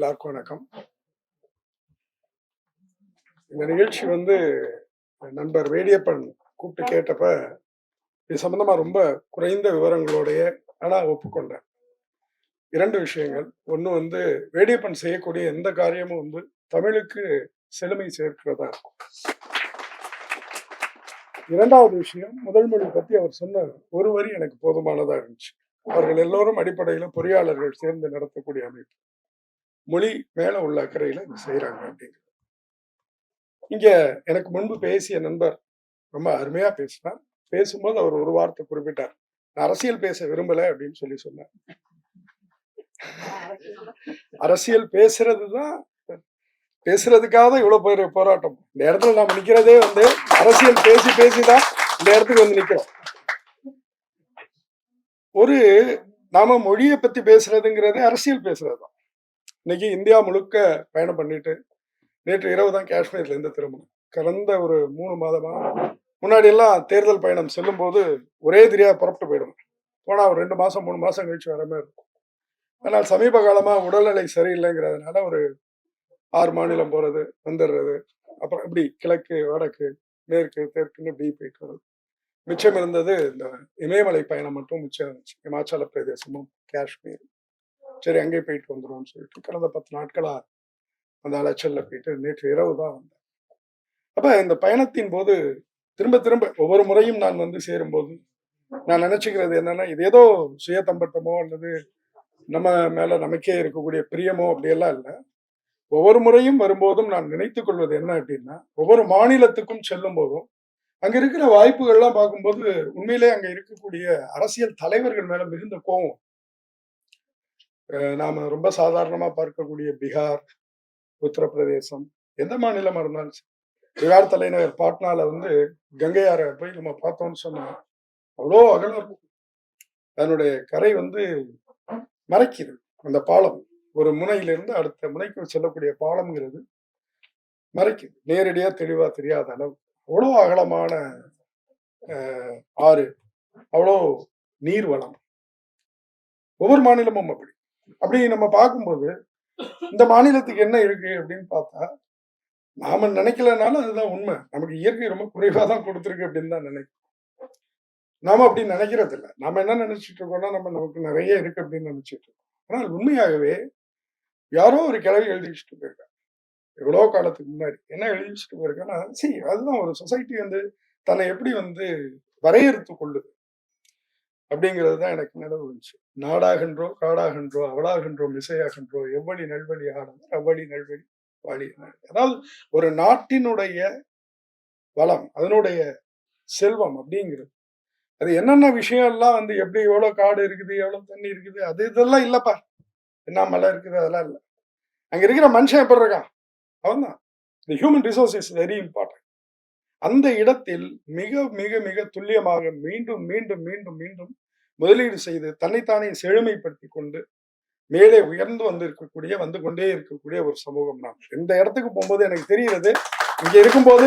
எல்லாருக்கும் வணக்கம். இந்த நிகழ்ச்சி வந்து நண்பர் வேடியப்பன் கூப்பிட்டு கேட்டப்ப இது சம்பந்தமா ரொம்ப குறைந்த விவரங்களோடைய ஆனா ஒப்புக்கொண்டேன் இரண்டு விஷயங்கள். ஒன்று வந்து வேடியப்பன் செய்யக்கூடிய எந்த காரியமும் வந்து தமிழுக்கு செழுமை சேர்க்கிறதா இருக்கும். இரண்டாவது விஷயம் முதல் மொழி பத்தி அவர் சொன்ன ஒரு வரி எனக்கு போதுமானதா இருந்துச்சு. அவர்கள் எல்லோரும் அடிப்படையில பொறியாளர்கள் சேர்ந்து நடத்தக்கூடிய அமைப்பு. மொழி மேல உள்ள அக்கறையில இது செய்யறாங்க அப்படிங்கிறது. இங்க எனக்கு முன்பு பேசிய நண்பர் ரொம்ப அருமையா பேசினார். பேசும்போது அவர் ஒரு வார்த்தை குறிப்பிட்டார். நான் அரசியல் பேச விரும்பல அப்படின்னு சொல்லி சொன்னார். அரசியல் பேசுறது தான் பேசுறதுக்காக தான் இவ்வளவு பேர் போராட்டம். இந்த இடத்துல நாம நிக்கிறதே வந்து அரசியல் பேசி பேசிதான் இந்த இடத்துக்கு வந்து நிக்கிறோம். ஒரு நாம மொழியை பத்தி பேசுறதுங்கிறது அரசியல் பேசுறதுதான் இன்னைக்கு இந்தியா முழுக்க பயணம் பண்ணிட்டு நேற்று இரவு தான் காஷ்மீர்ல இருந்து திரும்பணும் கடந்த ஒரு மூணு மாதமா முன்னாடி எல்லாம் தேர்தல் பயணம் செல்லும் போது ஒரே தெரியா புறப்பட்டு போயிடுவேன் போனா ஒரு ரெண்டு மாசம் மூணு மாசம் கழிச்சு வர மாதிரி இருக்கும். ஆனால் சமீப காலமா உடல்நிலை சரியில்லைங்கிறதுனால ஒரு ஆறு மாநிலம் போறது வந்துடுறது அப்புறம் இப்படி கிழக்கு வடக்கு மேற்கு தெற்குன்னு இப்படி போயிட்டு வருது. மிச்சம் இருந்தது இந்த இமயமலை பயணம் மட்டும் மிச்சம் இருந்துச்சு. இமாச்சல பிரதேசமும் காஷ்மீர் சரி அங்கே போயிட்டு வந்துருவோம்னு சொல்லிட்டு கடந்த பத்து நாட்களா அந்த அலைச்சல்ல போயிட்டு நேற்று இரவு தான் வந்தேன். அப்ப இந்த பயணத்தின் போது திரும்ப திரும்ப ஒவ்வொரு முறையும் நான் வந்து சேரும்போது நான் நினைச்சுக்கிறது என்னன்னா இது ஏதோ சுயதம்பட்டமோ அல்லது நம்ம மேல நமக்கே இருக்கக்கூடிய பிரியமோ அப்படியெல்லாம் இல்லை. ஒவ்வொரு முறையும் வரும்போதும் நான் நினைத்துக் கொள்வது என்ன அப்படின்னா ஒவ்வொரு மாநிலத்துக்கும் செல்லும் போதும் அங்க இருக்கிற வாய்ப்புகள்லாம் பார்க்கும்போது உண்மையிலே அங்க இருக்கக்கூடிய அரசியல் தலைவர்கள் மேல மிகுந்த கோவம். நாம் ரொம்ப சாதாரணமாக பார்க்கக்கூடிய பீகார் உத்தரப்பிரதேசம் எந்த மாநிலமாக இருந்தாலும் சரி. பீகார் தலைநகர் பாட்னால வந்து கங்கையாரை போய் நம்ம பார்த்தோம்னு சொன்னால் அவ்வளோ அகலம் இருக்கும். அதனுடைய கரை வந்து மறைக்குது அந்த பாலம் ஒரு முனையிலிருந்து அடுத்த முனைக்கு செல்லக்கூடிய பாலம்ங்கிறது மறைக்குது. நேரடியாக தெளிவாக தெரியாத அளவு. அவ்வளோ அகலமான ஆறு. அவ்வளோ நீர் வளம் ஒவ்வொரு மாநிலமும் அப்படி. அப்படி நம்ம பார்க்கும்போது இந்த மாநிலத்துக்கு என்ன இருக்கு அப்படின்னு பார்த்தா நாம நினைக்கலனாலும் அதுதான் உண்மை. நமக்கு இயற்கை ரொம்ப குறைவா தான் கொடுத்துருக்கு அப்படின்னு தான் நினைக்கிறோம். நாம அப்படி நினைக்கிறது இல்லை நாம என்ன நினைச்சிட்டு இருக்கோம்னா நம்ம நமக்கு நிறைய இருக்கு அப்படின்னு நினைச்சிட்டு இருக்கோம். ஆனால் உண்மையாகவே யாரோ ஒரு கிளவி எழுதி வச்சுட்டு போயிருக்காங்க எவ்வளோ காலத்துக்கு முன்னாடி. என்ன எழுதி வச்சுட்டு போயிருக்காங்கன்னா சரி அதுதான் ஒரு சொசைட்டி வந்து தன்னை எப்படி வந்து வரையறுத்து கொள்ளுது. அப்படிங்கிறது தான் எனக்கு நினைவு வந்துச்சு நாடாகின்றோ காடாகின்றோ அவளாகின்றோ மிசையாகின்றோ எவ்வளி நல்வழி ஆனவர் அவ்வழி நல்வழி வாழி அதாவது ஒரு நாட்டினுடைய வளம் அதனுடைய செல்வம் அப்படிங்கிறது அது என்னென்ன விஷயம் எல்லாம் வந்து எப்படி எவ்வளோ காடு இருக்குது எவ்வளவு தண்ணி இருக்குது அது இதெல்லாம் இல்லைப்பா. என்ன மலை இருக்குது அதெல்லாம் இல்லை. அங்க இருக்கிற மனுஷன் எப்படி இருக்கான்? அவன் தான் இந்த human resource is very important அந்த இடத்தில் மிக மிக மிக துல்லியமாக மீண்டும் மீண்டும் மீண்டும் மீண்டும் முதலீடு செய்து தன்னைத்தானே செழுமைப்படுத்தி கொண்டு மேலே உயர்ந்து வந்து இருக்கக்கூடிய வந்து கொண்டே இருக்கக்கூடிய ஒரு சமூகம் நான். இந்த இடத்துக்கு போகும்போது எனக்கு தெரிகிறது இங்கே இருக்கும்போது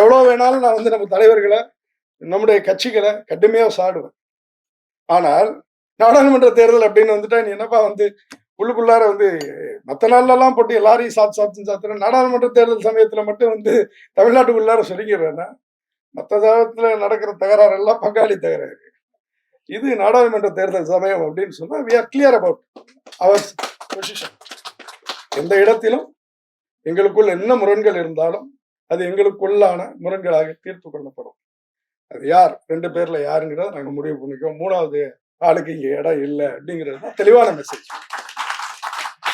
எவ்வளோ வேணாலும் நான் வந்து நம்ம தலைவர்களை நம்முடைய கட்சிகளை கடுமையாக சாடுவேன். ஆனால் நாடாளுமன்ற தேர்தல் அப்படின்னு வந்துட்டா நீ என்னப்பா வந்து உள்ளுக்குள்ளார வந்து மற்ற நாள்லலாம் போட்டு எல்லாரையும் சாத்து சாத்து சாத்துறேன் நாடாளுமன்ற தேர்தல் சமயத்துல மட்டும் வந்து தமிழ்நாட்டுக்குள்ளார சொல்லிக்கிறேன்னா மற்ற தகவத்துல நடக்கிற தகராறு எல்லாம் பங்காளி தகராறு. இது நாடாளுமன்ற தேர்தல் சமயம் அப்படின்னு சொன்னால் we are clear about our position எந்த இடத்திலும் எங்களுக்குள் என்ன முரண்கள் இருந்தாலும் அது எங்களுக்குள்ளான முரண்களாக தீர்த்து கொள்ளப்படும். அது யார்? ரெண்டு பேர்ல யாருங்கிறத நாங்கள் முடிவு பண்ணிக்கோம் மூணாவது ஆளுக்கு இங்கே இடம் இல்லை அப்படிங்கிறது தான் தெளிவான மெசேஜ்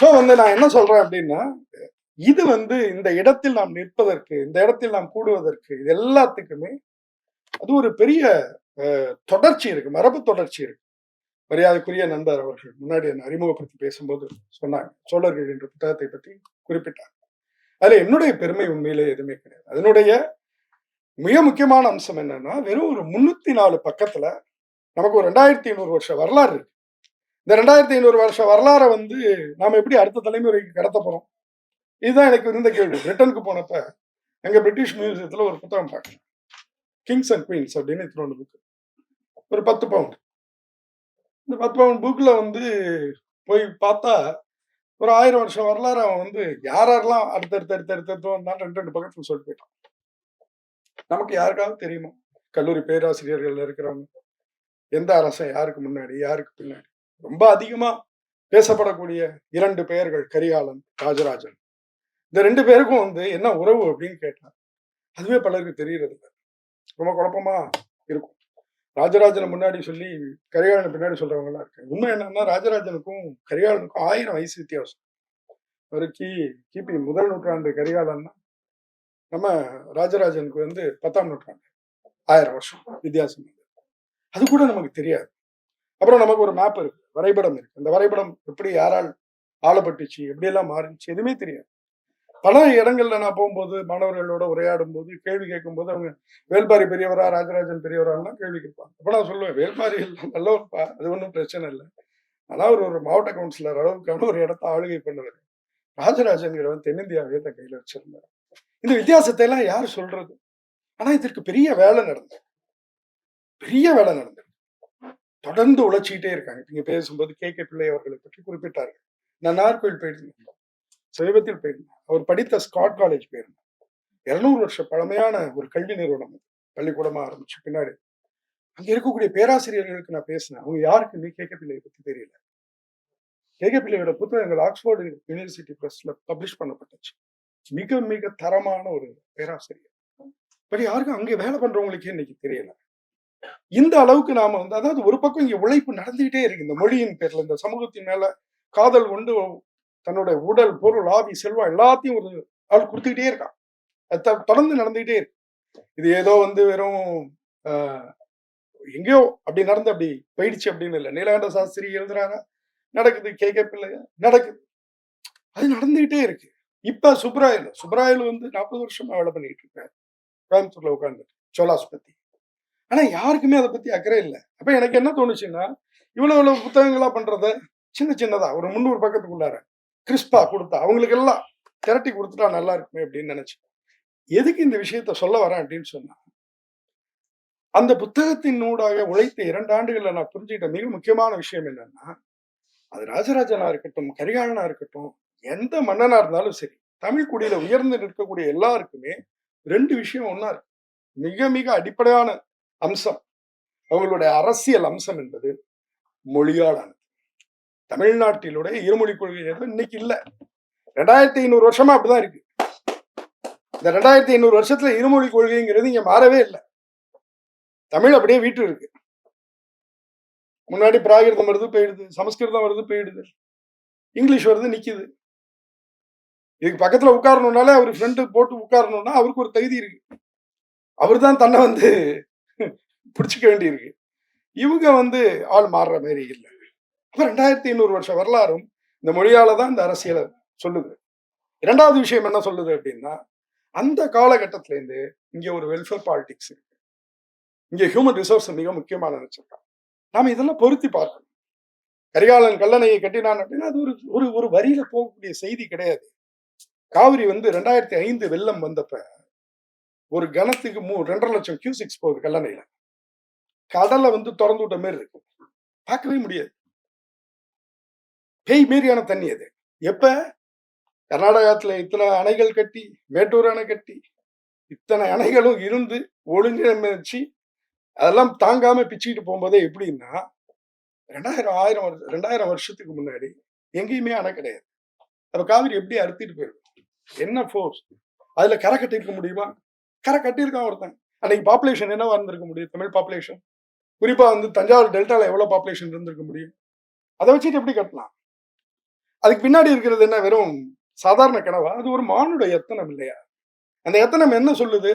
ஸோ வந்து நான் என்ன சொல்றேன் அப்படின்னா இது வந்து இந்த இடத்தில் நாம் நிற்பதற்கு இந்த இடத்தில் நாம் கூடுவதற்கு இது எல்லாத்துக்குமே அது ஒரு பெரிய தொடர்ச்சி இருக்கு மரபு தொடர்ச்சி இருக்கு. மரியாதைக்குரிய நண்பர் அவர்கள் முன்னாடி என்னை அறிமுகப்படுத்தி பேசும்போது சொன்னாங்க சோழர்கள் என்ற புத்தகத்தை பற்றி குறிப்பிட்டாங்க. அதுல என்னுடைய பெருமை உண்மையிலே எதுவுமே கிடையாது. அதனுடைய மிக முக்கியமான அம்சம் என்னன்னா வெறும் ஒரு முன்னூத்தி நாலு பக்கத்துல நமக்கு ஒரு ரெண்டாயிரத்தி ஐநூறு வருஷம் வரலாறு இருக்கு. இந்த ரெண்டாயிரத்தி ஐநூறு வருஷம் வரலாறை வந்து நாம் எப்படி அடுத்த தலைமுறைக்கு கடத்த போகிறோம் இதுதான் எனக்கு இருந்த கேள்வி. பிரிட்டனுக்கு போனப்ப எங்கள் பிரிட்டிஷ் மியூசியத்தில் ஒரு புத்தகம் பார்த்தேன் கிங்ஸ் அண்ட் குயின்ஸ் அப்படின்னு இத்தனோண்டு புக்கு ஒரு பத்து பவுண்ட் இந்த பத்து பவுண்ட் புக்கில் வந்து போய் பார்த்தா ஒரு ஆயிரம் வருஷம் வரலாறு அவன் வந்து யார் யாரெல்லாம் அடுத்தடுத்து அடுத்தடுத்து அடுத்து ரெண்டு ரெண்டு பக்கத்துல சொல்லிட்டு போயிட்டான். நமக்கு யாருக்காவது தெரியுமா? கல்லூரி பேராசிரியர்கள் இருக்கிறவங்க. எந்த அரசன் யாருக்கு முன்னாடி யாருக்கு பின்னாடி? ரொம்ப அதிகமா பேசப்படக்கூடிய இரண்டு பெயர்கள் கரிகாலன் ராஜராஜன். இந்த ரெண்டு பேருக்கும் வந்து என்ன உறவு அப்படின்னு கேட்டா அதுவே பலருக்கு தெரியறது இல்ல ரொம்ப குழப்பமா இருக்கும். ராஜராஜனை முன்னாடி சொல்லி கரிகாலனை பின்னாடி சொல்றவங்க எல்லாம் இருக்கு உண்மை என்னன்னா ராஜராஜனுக்கும் கரிகாலனுக்கும் ஆயிரம் வயசு வித்தியாசம். ஒரு கி கிபி முதல் நூற்றாண்டு கரிகாலன்னா நம்ம ராஜராஜனுக்கு வந்து பத்தாம் நூற்றாண்டு. ஆயிரம் வருஷம் வித்தியாசம் அது. கூட நமக்கு தெரியாது. அப்புறம் நமக்கு ஒரு மேப் இருக்கு. வரைபடம் இருக்கு. அந்த வரைபடம் எப்படி யாரால் ஆளப்பட்டுச்சு எப்படியெல்லாம் மாறிடுச்சு மாறிச்சு எதுவுமே தெரியாது. பல இடங்கள்ல நான் போகும்போது மாணவர்களோட உரையாடும் போது கேள்வி கேட்கும்போது அவங்க வேல்பாரி பெரியவரா ராஜராஜன் பெரியவரான்லாம் கேள்வி கேட்பாங்க. அப்ப நான் சொல்லுவேன் வேல்பாரி நல்லவர்ப்பா அது ஒன்றும் பிரச்சனை இல்லை. ஆனா அவர் ஒரு மாவட்ட கவுன்சிலர் அளவுக்கான ஒரு இடத்த ஆளுகை பண்ணுவார். ராஜராஜன்கிறவன் தென்னிந்தியாவே தன் கையில வச்சிருந்தார். இந்த வித்தியாசத்தை எல்லாம் யார் சொல்றது? ஆனா இதற்கு பெரிய வேலை நடந்தது. பெரிய வேலை நடந்தது. தொடர்ந்து உழைச்சிக்கிட்டே இருக்காங்க. நீங்க பேசும்போது கே. கே. பிள்ளை அவர்களை பற்றி குறிப்பிட்டார்கள். நான் நார்கோயில் போயிருந்தேன். சமீபத்தில் போயிருந்தேன். அவர் படித்த ஸ்காட் காலேஜ் போயிருந்தேன். இருநூறு வருஷம் பழமையான ஒரு கல்வி நிறுவனம் பள்ளிக்கூடமா ஆரம்பிச்சு பின்னாடி. அங்க இருக்கக்கூடிய பேராசிரியர்களுக்கு நான் பேசினேன். அவங்க யாருக்குமே கே. கே. பிள்ளையை பத்தி தெரியல? கே. கே. பிள்ளையோட புத்தகங்கள் ஆக்ஸ்போர்டு யூனிவர்சிட்டி பிரஸ்ல பப்ளிஷ் பண்ணப்பட்டுச்சு. மிக மிக தரமான ஒரு பேராசிரியர். பட் யாருக்கும் அங்கே வேலை பண்றவங்களுக்கே இன்னைக்கு தெரியல. இந்த அளவுக்கு நாம வந்து அதாவது ஒரு பக்கம் இங்க உழைப்பு நடந்துகிட்டே இருக்கு. இந்த மொழியின் பேர்ல இந்த சமூகத்தின் மேல காதல் கொண்டு தன்னோட உடல் பொருள் ஆவி செல்வம் எல்லாத்தையும் ஒரு ஆள் கொடுத்துக்கிட்டே இருக்கான். அது தொடர்ந்து நடந்துகிட்டே இருக்கு. இது ஏதோ வந்து வெறும் ஆஹ், எங்கேயோ அப்படி நடந்து அப்படி போயிடுச்சு அப்படின்னு இல்லை. நீலகண்ட சாஸ்திரி எழுதுறாங்க நடக்குது கே கே பிள்ளை நடக்குது. அது நடந்துகிட்டே இருக்கு. இப்ப சுப்ராயல் சுப்ராயல் வந்து நாற்பது வருஷமா வேலை பண்ணிட்டு இருக்காரு. கோயம்புத்தூர்ல உட்காந்து சோலாஸ் பத்தி. ஆனா யாருக்குமே அதை பத்தி அக்கறை இல்லை. அப்ப எனக்கு என்ன தோணுச்சுன்னா இவ்வளவு இவ்வளவு புத்தகங்களா பண்றத சின்ன சின்னதா ஒரு முந்நூறு பக்கத்துக்குள்ளார. கிறிஸ்பா கொடுத்தா அவங்களுக்கு எல்லாம் திரட்டி கொடுத்துட்டா நல்லா இருக்குமே அப்படின்னு நினைச்சேன் எதுக்கு இந்த விஷயத்த சொல்ல வரேன் அப்படின்னு சொன்னா அந்த புத்தகத்தின் ஊடாக உழைத்த இரண்டு ஆண்டுகள்ல நான் புரிஞ்சுக்கிட்ட மிக முக்கியமான விஷயம் என்னன்னா அது ராஜராஜனா இருக்கட்டும் கரிகாலனா இருக்கட்டும் எந்த மன்னனா இருந்தாலும் சரி தமிழ் குடியில உயர்ந்து நிற்கக்கூடிய எல்லாருக்குமே ரெண்டு விஷயம் ஒண்ணா இருக்கு. மிக மிக அடிப்படையான அம்சம். அவங்களுடைய அரசியல் அம்சம் என்பது மொழியாலானது தமிழ்நாட்டிலுடைய இருமொழி கொள்கை இன்னைக்கு இல்லை. ரெண்டாயிரத்தி ஐநூறு வருஷமா அப்படிதான் இருக்கு. இந்த ரெண்டாயிரத்தி ஐநூறு வருஷத்துல இருமொழி கொள்கைங்கிறது இங்க மாறவே இல்லை. தமிழ் அப்படியே வீட்டு இருக்கு. முன்னாடி பிராகிருதம் வருது போயிடுது. சமஸ்கிருதம் வருது போயிடுது. இங்கிலீஷ் வருது நிக்குது. இதுக்கு பக்கத்துல உட்காரணும்னாலே அவர் ஃப்ரெண்டு போட்டு உட்காரணும்னா அவருக்கு ஒரு தகுதி இருக்கு. அவர் தான் தன்னை வந்து பிடிச்சிக்க வேண்டியிருக்கு. இவங்க வந்து ஆள் மாறுற மாதிரி இல்லை. அப்போ ரெண்டாயிரத்தி ஐநூறு வருஷம் வரலாறும் இந்த மொழியால தான் இந்த அரசியலை சொல்லுது. இரண்டாவது விஷயம் என்ன சொல்லுது அப்படின்னா அந்த காலகட்டத்துல இருந்து இங்க ஒரு வெல்ஃபேர் பாலிடிக்ஸ் இருக்கு. இங்க ஹியூமன் ரிசோர்ஸ் மிக முக்கியமான நினைச்சிருக்காங்க. நாம இதெல்லாம் பொருத்தி பார்க்கணும். கரிகாலன் கல்லணையை கட்டினான் அப்படின்னா அது ஒரு ஒரு ஒரு வரியில போகக்கூடிய செய்தி கிடையாது. காவிரி வந்து ரெண்டாயிரத்தி ஐந்து வெள்ளம் வந்தப்ப ஒரு கணத்துக்கு மூ ரெண்டரை லட்சம் கியூசிக்ஸ் போகுது கல்லணையில. கடலை வந்து திறந்து விட்ட மாதிரி இருக்கு. பார்க்கவே முடியாது. பேய் மாரியான தண்ணி அது. எப்ப? கர்நாடகத்துல இத்தனை அணைகள் கட்டி மேட்டூர் அணை கட்டி இத்தனை அணைகளும் இருந்து ஒழுங்கமைச்சு அதெல்லாம் தாங்காம பிச்சுக்கிட்டு போகும்போதே எப்படின்னா ரெண்டாயிரம் ஆயிரம் வருஷம் ரெண்டாயிரம் வருஷத்துக்கு முன்னாடி எங்கேயுமே அணை கிடையாது. அப்ப காவிரி எப்படி அறுத்திட்டு போயிருக்கும் என்ன ஃபோர்ஸ் அதுல கரை கட்டியிருக்க முடியுமா? கரை கட்டியிருக்கான் ஒருத்தன். அன்னைக்கு பாப்புலேஷன் என்னவா இருந்திருக்க முடியும்? தமிழ் பாப்புலேஷன் குறிப்பா வந்து தஞ்சாவூர் டெல்டால எவ்வளவு பாப்புலேஷன் இருந்திருக்க முடியும்? அதை வச்சுட்டு எப்படி கட்டலாம்? அதுக்கு பின்னாடி இருக்கிறது என்ன? வெறும் சாதாரண கனவா? அது ஒரு மானுட எத்தனம் இல்லையா? அந்த எத்தனம் என்ன சொல்லுது?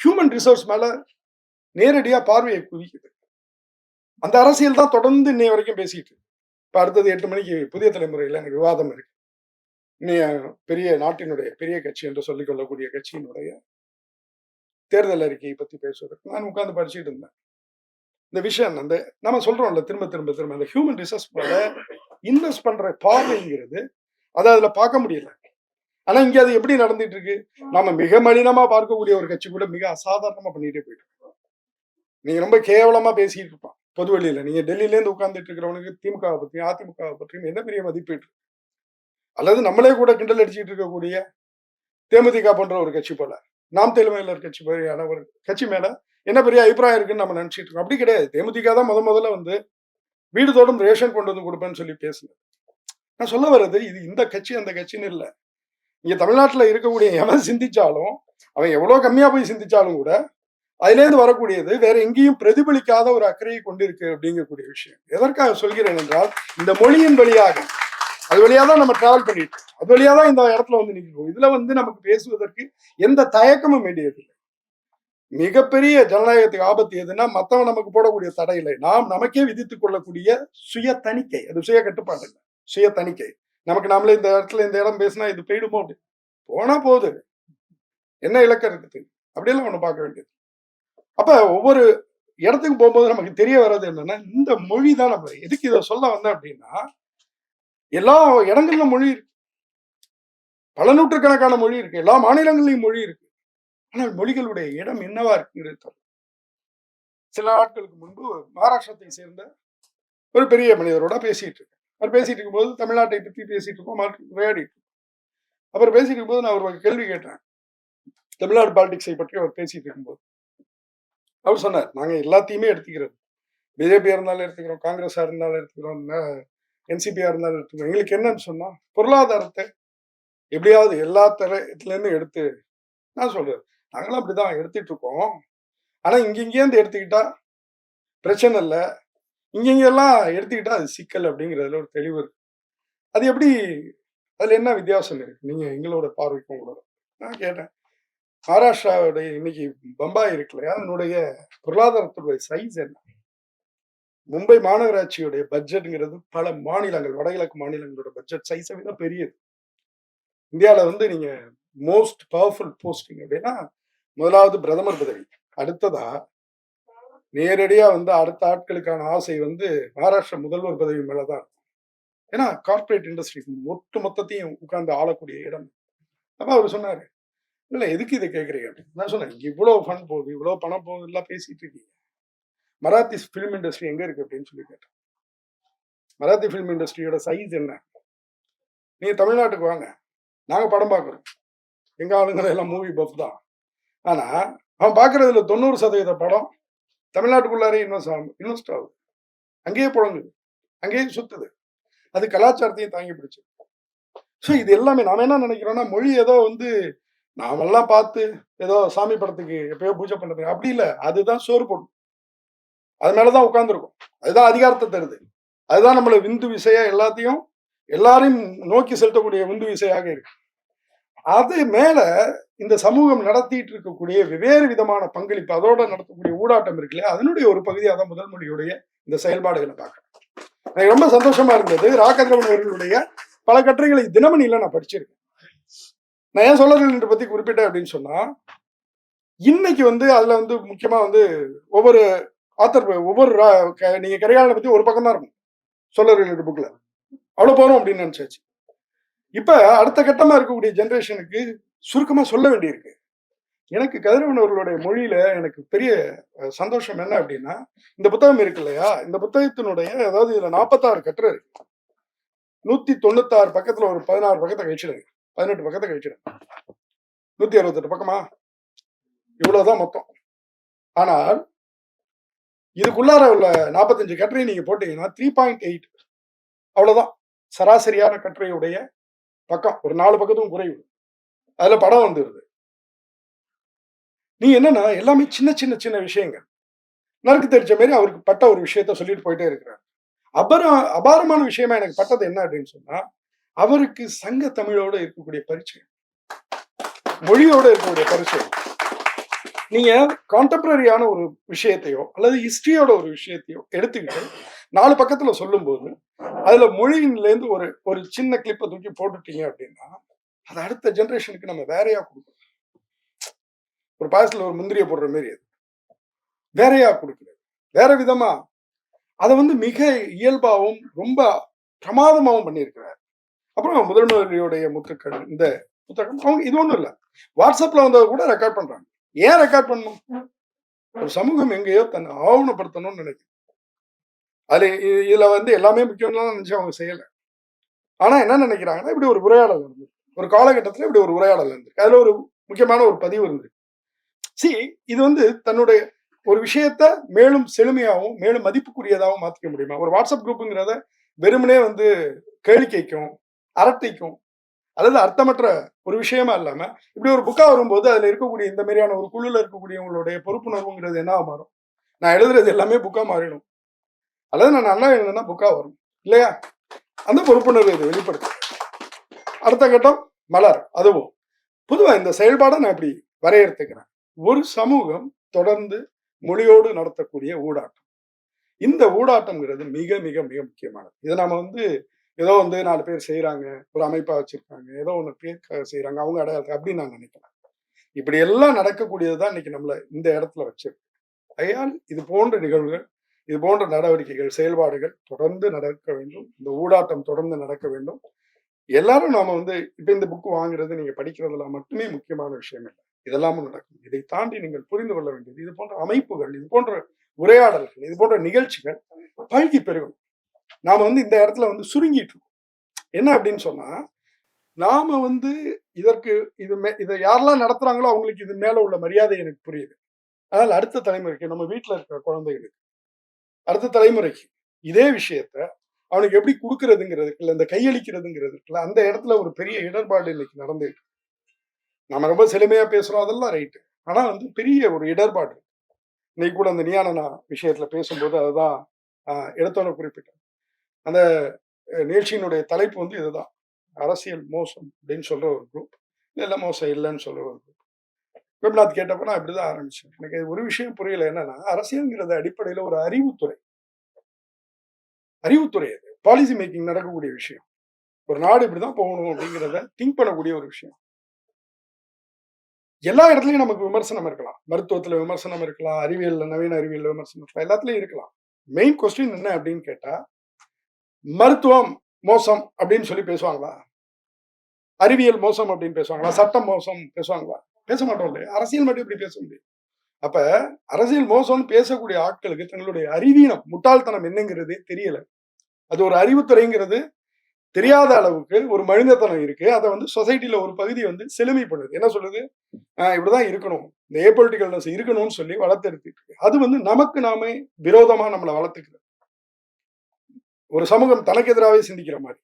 ஹியூமன் ரிசோர்ஸ் மேல நேரடியா பார்வையை குவிக்குது. அந்த அரசியல் தான் தொடர்ந்து இன்னைய வரைக்கும் பேசிட்டு இப்ப அடுத்தது எட்டு மணிக்கு புதிய தலைமுறையில எனக்கு விவாதம் இருக்கு. இன்னைய பெரிய நாட்டினுடைய பெரிய கட்சி என்று சொல்லிக் கொள்ளக்கூடிய கட்சியினுடைய தேர்தல் அறிக்கையை பத்தி பேசுவதற்கு நான் உட்கார்ந்து படிச்சுட்டு இருந்தேன். இந்த விஷயம் அந்த நம்ம சொல்றோம்ல திரும்ப திரும்ப திரும்ப அந்த ஹியூமன் ரிசோர்ஸ் மேல இன்வெஸ்ட் பண்ற பார்வைங்கிறது அதை அதுல பார்க்க முடியல. ஆனா இங்க அது எப்படி நடந்துட்டு இருக்கு? நாம மிக மலினமா பார்க்கக்கூடிய ஒரு கட்சி கூட மிக அசாதாரணமா பண்ணிட்டே போயிட்டு இருக்கோம். நீங்க ரொம்ப கேவலமா பேசிட்டு இருப்பான் பொது வெளியில நீங்க டெல்லியில இருந்து உட்கார்ந்துட்டு இருக்கிறவனுக்கு திமுகவை பற்றியும் அதிமுகவை பற்றியும் என்ன பெரிய மதிப்பீடு? இருக்கு? அல்லது நம்மளே கூட கிண்டல் அடிச்சுட்டு இருக்கக்கூடிய தேமுதிக போன்ற ஒரு கட்சி போல. நாம் தெலுமையிலர் கட்சி மாதிரியான ஒரு கட்சி மேல என்ன பெரிய அபிப்பிராயம் இருக்குன்னு நம்ம நினைச்சிட்டு இருக்கோம். அப்படி கிடையாது. தேமுதிக தான் முத முதல்ல வந்து வீடு தோடும் ரேஷன் கொண்டு வந்து கொடுப்பேன்னு சொல்லி பேசுனது. நான் சொல்ல வர்றது இது இந்த கட்சி அந்த கட்சின்னு இல்லை. இங்க தமிழ்நாட்டுல இருக்கக்கூடிய எவன் சிந்திச்சாலும் அவன் எவ்வளவு கம்மியா போய் சிந்திச்சாலும் கூட அதுலேருந்து வரக்கூடியது வேற எங்கேயும் பிரதிபலிக்காத ஒரு அக்கறையை கொண்டிருக்கு அப்படிங்கக்கூடிய விஷயம். எதற்காக சொல்கிறேன் என்றால் இந்த மொழியின் வழியாக அது வழியா தான் நம்ம டிராவல் பண்ணிட்டு அது வழியா தான் இந்த இடத்துல வந்து நிற்கிறோம் இதுல வந்து நமக்கு பேசுவதற்கு எந்த தயக்கமும் வேண்டியதில்லை. மிகப்பெரிய ஜனநாயகத்துக்கு ஆபத்து எதுன்னா மத்தவன் நமக்கு போடக்கூடிய தடை இல்லை நாம் நமக்கே விதித்துக் கொள்ளக்கூடிய சுய தணிக்கை அது சுய கட்டுப்பாடு இல்லை. சுய தணிக்கை நமக்கு நாமளே இந்த இடத்துல இந்த இடம் பேசினா இது போயிடுமோ அப்படி? போனா போகுது. என்ன இலக்கம் இருக்குது? அப்படியெல்லாம் ஒண்ணு பார்க்க வேண்டியது. அப்ப ஒவ்வொரு இடத்துக்கு போகும்போது நமக்கு தெரிய வர்றது என்னன்னா இந்த மொழி தான் நம்ம. எதுக்கு இதை சொல்ல வந்தேன் அப்படின்னா எல்லா இடங்கள்ல மொழி இருக்கு. பல நூற்றுக்கணக்கான மொழி இருக்கு. எல்லா மாநிலங்களிலும் மொழி இருக்கு. ஆனால் மொழிகளுடைய இடம் என்னவா இருக்குங்கிறது சில நாட்களுக்கு முன்பு மகாராஷ்டிரத்தை சேர்ந்த ஒரு பெரிய மனிதரோட பேசிட்டு இருக்கேன். அவர் பேசிட்டு இருக்கும்போது தமிழ்நாட்டை பற்றி பேசிட்டு இருக்கோம் விளையாடிட்டு இருக்கோம். அவர் பேசிட்டு இருக்கும்போது நான் ஒரு கேள்வி கேட்டேன். தமிழ்நாடு பாலிடிக்ஸை பற்றி அவர் பேசிட்டு இருக்கும்போது அவர் சொன்னார் நாங்க எல்லாத்தையுமே எடுத்துக்கிறோம் பிஜேபி இருந்தாலும் எடுத்துக்கிறோம் காங்கிரஸாக இருந்தாலும் எடுத்துக்கிறோம் என்சிபியாக இருந்தாலும் எடுத்துக்கிறோம் எங்களுக்கு என்னன்னு சொன்னா பொருளாதாரத்தை எப்படியாவது எல்லா தரத்துலேருந்து எடுத்து நான் சொல்றேன் நாங்களும் அப்படிதான் எடுத்துட்டு இருக்கோம் ஆனா இங்க இங்கேருந்து எடுத்துக்கிட்டா பிரச்சனை இல்லை. இங்கெல்லாம் எடுத்துக்கிட்டா அது சிக்கல் அப்படிங்கிறதுல ஒரு தெளிவு இருக்கு. அது எப்படி அதுல என்ன வித்தியாசம் இருக்கு? நீங்க எங்களோட பார்வைக்கும் கூட. நான் கேட்டேன். மகாராஷ்டிராவுடைய இன்னைக்கு பம்பாய் இருக்கு இல்லையா? அதனுடைய பொருளாதாரத்துடைய சைஸ் என்ன? மும்பை மாநகராட்சியுடைய பட்ஜெட்ங்கிறது பல மாநிலங்கள் வடகிழக்கு மாநிலங்களோட பட்ஜெட் சைஸை விட பெரியது. இந்தியாவில் வந்து நீங்க மோஸ்ட் பவர்ஃபுல் போஸ்டிங் அப்படின்னா முதலாவது பிரதமர் பதவி அடுத்ததா நேரடியா வந்து அடுத்த ஆட்களுக்கான ஆசை வந்து மகாராஷ்டிரா முதல்வர் பதவி மேலதான். ஏன்னா கார்ப்பரேட் இண்டஸ்ட்ரி ஒட்டு மொத்தத்தையும் உட்கார்ந்து ஆளக்கூடிய இடம். அப்ப அவர் சொன்னாரு இல்ல எதுக்கு இதை கேட்குறீங்க அப்படின்னு நான் சொன்னேன் இவ்வளோ இவ்வளவு ஃபண்ட் போகுது இவ்வளவு பணம் போகுது எல்லாம் பேசிட்டு இருக்கீங்க. மராத்தி ஃபிலிம் இண்டஸ்ட்ரி எங்கே இருக்கு அப்படின்னு சொல்லி கேட்டேன். மராத்தி ஃபிலிம் இண்டஸ்ட்ரியோட சைஸ் என்ன? நீங்கள் தமிழ்நாட்டுக்கு வாங்க. நாங்கள் படம் பார்க்குறோம். எங்கள் ஆளுங்களை எல்லாம் மூவி பஃப் தான். ஆனால் அவன் பார்க்கறதுல தொண்ணூறு சதவீத படம் தமிழ்நாட்டுக்குள்ளாரே இன்வெஸ்ட் ஆகும் இன்வெஸ்ட் ஆகுது. அங்கேயே புழங்குது. அங்கேயே சுத்துது. அது கலாச்சாரத்தையும் தாங்கி பிடிச்சு ஸோ இது எல்லாமே நாம் என்ன நினைக்கிறோம்னா மொழி ஏதோ வந்து நாமெல்லாம் பார்த்து ஏதோ சாமி படத்துக்கு எப்பயோ பூஜை பண்ணுறது அப்படி இல்லை. அதுதான் சோறு போடும். அது மேலதான் உட்காந்துருக்கும் அதுதான் அதிகாரத்தை தருது. அதுதான் நம்மள விந்து விசையா எல்லாத்தையும் எல்லாரையும் நோக்கி செலுத்தக்கூடிய விந்து விசையாக இருக்கு. அது மேல இந்த சமூகம் நடத்திட்டு இருக்கக்கூடிய வெவ்வேறு விதமான பங்களிப்பு அதோட நடத்தக்கூடிய ஊடாட்டம் இருக்குல்ல அதனுடைய ஒரு பகுதியாக தான் முதல் மொழியுடைய இந்த செயல்பாடுகளை பார்க்கறேன். எனக்கு ரொம்ப சந்தோஷமா இருந்தது. ராகதிரவன் அவர்களுடைய பல கட்டுரைகளை தினமணியில நான் படிச்சிருக்கேன். நான் ஏன் சொல்லர்கள் என்று பத்தி குறிப்பிட்டேன் அப்படின்னு சொன்னா இன்னைக்கு வந்து அதுல வந்து முக்கியமா வந்து ஒவ்வொரு ஆத்தர் ஒவ்வொரு ரா- க- நீங்க கரிகாலனை பத்தி ஒரு பக்கம் தான் இருக்கும் சொல்லர்கள் புக்ல அவ்வளவு போறோம் அப்படின்னு நினைச்சாச்சு. இப்ப அடுத்த கட்டமா இருக்கக்கூடிய ஜெனரேஷனுக்கு சுருக்கமா சொல்ல வேண்டியிருக்கு. எனக்கு கதிரவன் அவர்களுடைய மொழியில எனக்கு பெரிய சந்தோஷம் என்ன அப்படின்னா இந்த புத்தகம் இருக்கு இல்லையா? இந்த புத்தகத்தினுடைய அதாவது இதுல நாற்பத்தாறு கட்டுரை இருக்கு. நூத்தி தொண்ணூத்தாறு பக்கத்துல ஒரு பதினாறு பக்கத்தை கழிச்சிடுங்க பதினெட்டு பக்கத்தை கழிச்சிடுங்க நூத்தி அறுபத்தெட்டு பக்கமா? இவ்வளவுதான் மொத்தம். ஆனால் இதுக்குள்ளார உள்ள நாற்பத்தஞ்சு கட்டுரை நீங்க போட்டீங்கன்னா த்ரீ பாயிண்ட் எயிட் அவ்வளவுதான். சராசரியான கட்டுரையுடைய பக்கம் ஒரு நாலு பக்கத்துக்கும் குறைவு. அதுல படம் வந்துடுது நீ என்னன்னா எல்லாமே சின்ன சின்ன சின்ன விஷயங்கள். நறுக்கு தெரிஞ்ச மாதிரி அவருக்கு பட்ட ஒரு விஷயத்த சொல்லிட்டு போயிட்டே இருக்கிறார். அபரம் அபாரமான விஷயமா எனக்கு பட்டது என்ன அப்படின்னு சொன்னா அவருக்கு சங்க தமிழோட இருக்கக்கூடிய பரிச்சயம். மொழியோட இருக்கக்கூடிய பரிச்சயம். நீங்க கான்டெம்பரரியான ஒரு விஷயத்தையோ அல்லது ஹிஸ்டரியோட ஒரு விஷயத்தையோ எடுத்துக்கிட்டு நாலு பக்கத்துல சொல்லும்போது அதுல மொழியிலேருந்து ஒரு ஒரு சின்ன கிளிப்பை தூக்கி போட்டுட்டீங்க அப்படின்னா அது அடுத்த ஜென்ரேஷனுக்கு நம்ம வேறையா கொடுக்கணும் ஒரு பாயசத்துல ஒரு முந்திரியை போடுற மாரி அது. வேறையா கொடுக்குறது. வேற விதமா அதை வந்து மிக இயல்பாவும் ரொம்ப பிரமாதமாகவும் பண்ணியிருக்கிறார். அப்புறம் முதல்வருடைய முத்துக்கள் இந்த புத்தகம் அவங்க இது ஒன்றும் இல்ல. வாட்ஸ்அப்ல வந்ததை கூட ரெக்கார்ட் பண்றாங்க. ஏன் ரெக்கார்ட் பண்ணணும்? ஒரு சமூகம் எங்கேயோ தன்னை ஆவணப்படுத்தணும்னு நினைக்கும். அது இதுல வந்து எல்லாமே முக்கியம்லாம் நினைச்சு அவங்க செய்யலை. ஆனா என்ன நினைக்கிறாங்கன்னா இப்படி ஒரு உரையாடல் இருந்தது ஒரு காலகட்டத்தில் இப்படி ஒரு உரையாடல் இருந்திருக்கு அதுல ஒரு முக்கியமான ஒரு பதிவு இருந்தது. சி இது வந்து தன்னுடைய ஒரு விஷயத்த மேலும் செழுமையாகவும் மேலும் மதிப்புக்குரியதாகவும் மாற்றிக்க முடியுமா? ஒரு வாட்ஸ்அப் குரூப்புங்கிறத வெறுமனே வந்து கேளிக்கைக்கும் அரட்டைக்கும் அதாவது அர்த்தமற்ற ஒரு விஷயமா இல்லாம இப்படி ஒரு புக்கா வரும்போது அதுல இருக்கக்கூடிய இந்த மாதிரியான ஒரு குழுல இருக்கக்கூடியவங்களுடைய பொறுப்புணர்வுங்கிறது என்ன மாறும்? நான் எழுதுறது எல்லாமே புக்கா மாறிடும். அல்லது நான் நல்லா எழுதுனா புக்கா வரும். இல்லையா? அந்த பொறுப்புணர்வு இது வெளிப்படுத்து அடுத்த கட்டம் மலர். அதுவும். பொதுவா இந்த செயல்பாடை நான் இப்படி வரையறுத்துக்கிறேன். ஒரு சமூகம் தொடர்ந்து மொழியோடு நடத்தக்கூடிய ஊடாட்டம். இந்த ஊடாட்டம்ங்கிறது மிக மிக மிக முக்கியமானது. இதை நாம வந்து ஏதோ வந்து நாலு பேர் செய்யறாங்க ஒரு அமைப்பா வச்சிருக்காங்க ஏதோ ஒன்று பேர் செய்யறாங்க அவங்க அடையாளத்தை அப்படின்னு நான் நினைக்கிறேன். இப்படி எல்லாம் நடக்கக்கூடியதுதான் இன்னைக்கு நம்மள இந்த இடத்துல வச்சிருக்கு. ஐயால் இது போன்ற நிகழ்வுகள் இது போன்ற நடவடிக்கைகள் செயல்பாடுகள் தொடர்ந்து நடக்க வேண்டும். இந்த ஊடாட்டம் தொடர்ந்து நடக்க வேண்டும். எல்லாரும் நாம வந்து இப்ப இந்த புக் வாங்குறது நீங்க படிக்கிறதுல மட்டுமே முக்கியமான விஷயம் இல்லை. இதெல்லாமும் நடக்கும். இதை தாண்டி நீங்கள் புரிந்து கொள்ள வேண்டியது இது போன்ற அமைப்புகள் இது போன்ற உரையாடல்கள் இது போன்ற நிகழ்ச்சிகள் பழகி பெருகும். நாம வந்து இந்த இடத்துல வந்து சுருங்கிட்டு இருக்கோம். என்ன அப்படின்னு சொன்னா நாம வந்து இதற்கு இது மே இதை யாரெல்லாம் நடத்துறாங்களோ அவங்களுக்கு இது மேல உள்ள மரியாதை எனக்கு புரியுது. அதனால அடுத்த தலைமுறைக்கு நம்ம வீட்டுல இருக்கிற குழந்தைகளுக்கு அடுத்த தலைமுறைக்கு இதே விஷயத்த அவனுக்கு எப்படி கொடுக்கறதுங்கிறதுக்கு இல்லை இந்த கையளிக்கிறதுங்கிறதுக்குல அந்த இடத்துல ஒரு பெரிய இடர்பாடு இன்னைக்கு நடந்துட்டு நம்ம ரொம்ப செழுமையா பேசுறோம் அதெல்லாம் ரைட்டு. ஆனா வந்து பெரிய ஒரு இடர்பாடு இன்னைக்கு கூட அந்த நியானனா விஷயத்துல பேசும்போது அதுதான் ஆஹ், குறிப்பிட்டேன் அந்த நிகழ்ச்சியினுடைய தலைப்பு வந்து இதுதான். அரசியல் மோசம் அப்படின்னு சொல்ற ஒரு குரூப் இதெல்லாம் மோசம் இல்லைன்னு சொல்ற ஒரு குரூப் கோபிநாத் கேட்டப்ப நான் இப்படிதான் ஆரம்பிச்சேன். எனக்கு ஒரு விஷயம் புரியல. என்னன்னா அரசியல்ங்கிறது அடிப்படையில ஒரு அறிவுத்துறை. அறிவுத்துறை அது. பாலிசி மேக்கிங் நடக்கக்கூடிய விஷயம். ஒரு நாடு இப்படிதான் போகணும் அப்படிங்கிறத திங்க் பண்ணக்கூடிய ஒரு விஷயம். எல்லா இடத்துலயும் நமக்கு விமர்சனம் இருக்கலாம். மருத்துவத்துல விமர்சனம் இருக்கலாம். அறிவியல்ல நவீன அறிவியல் விமர்சனம் இருக்கலாம். எல்லாத்துலயும் இருக்கலாம். மெயின் கொஸ்டின் என்ன அப்படின்னு கேட்டா மருத்துவம் மோசம் அப்படின்னு சொல்லி பேசுவாங்களா? அறிவியல் மோசம் அப்படின்னு பேசுவாங்களா? சட்டம் மோசம் பேசுவாங்களா? பேச மாட்டோம் இல்லையா? அரசியல் மட்டும் இப்படி பேச முடியும். அப்ப அரசியல் மோசம்னு பேசக்கூடிய ஆட்களுக்கு தங்களுடைய அறிவீனம் முட்டாள்தனம் என்னங்கிறதே தெரியல. அது ஒரு அறிவுத்துறைங்கிறது தெரியாத அளவுக்கு ஒரு மனிதத்தனம் இருக்கு. அதை வந்து சொசைட்டில ஒரு பகுதி வந்து செழுமை பண்ணுது என்ன சொல்லுது? ஆஹ் இப்படிதான் இருக்கணும். இந்த ஏபொலிட்டிக்கல்னஸ் இருக்கணும்னு சொல்லி வளர்த்தெடுத்துட்டு இருக்கு. அது வந்து நமக்கு நாமே விரோதமா நம்மளை வளர்த்துக்கிறது ஒரு சமூகம் தனக்கு எதிராகவே சிந்திக்கிற மாதிரி.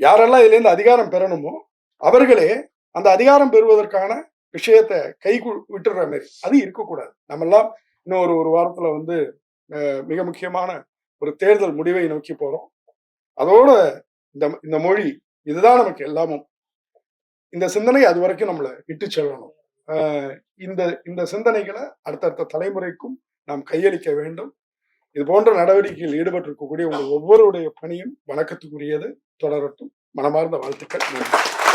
யாரெல்லாம் இதுலேருந்து அதிகாரம் பெறணுமோ அவர்களே அந்த அதிகாரம் பெறுவதற்கான விஷயத்தை கை விட்டுடுற மாதிரி. அது இருக்கக்கூடாது. நம்ம எல்லாம் இன்னும் ஒரு ஒரு வாரத்துல வந்து அஹ், மிக முக்கியமான ஒரு தேர்தல் முடிவை நோக்கி போறோம். அதோட இந்த இந்த மொழி இதுதான் நமக்கு எல்லாமும். இந்த சிந்தனை அது வரைக்கும் நம்மளை இட்டு செல்லணும். ஆஹ் இந்த இந்த சிந்தனைகளை அடுத்தடுத்த தலைமுறைக்கும் நாம் கையளிக்க வேண்டும். இது போன்ற நடவடிக்கையில் ஈடுபட்டிருக்கக்கூடிய உங்கள் ஒவ்வொருடைய பணியும் வணக்கத்துக்குரியது. தொடரட்டும். மனமார்ந்த வாழ்த்துக்கள். நன்றி.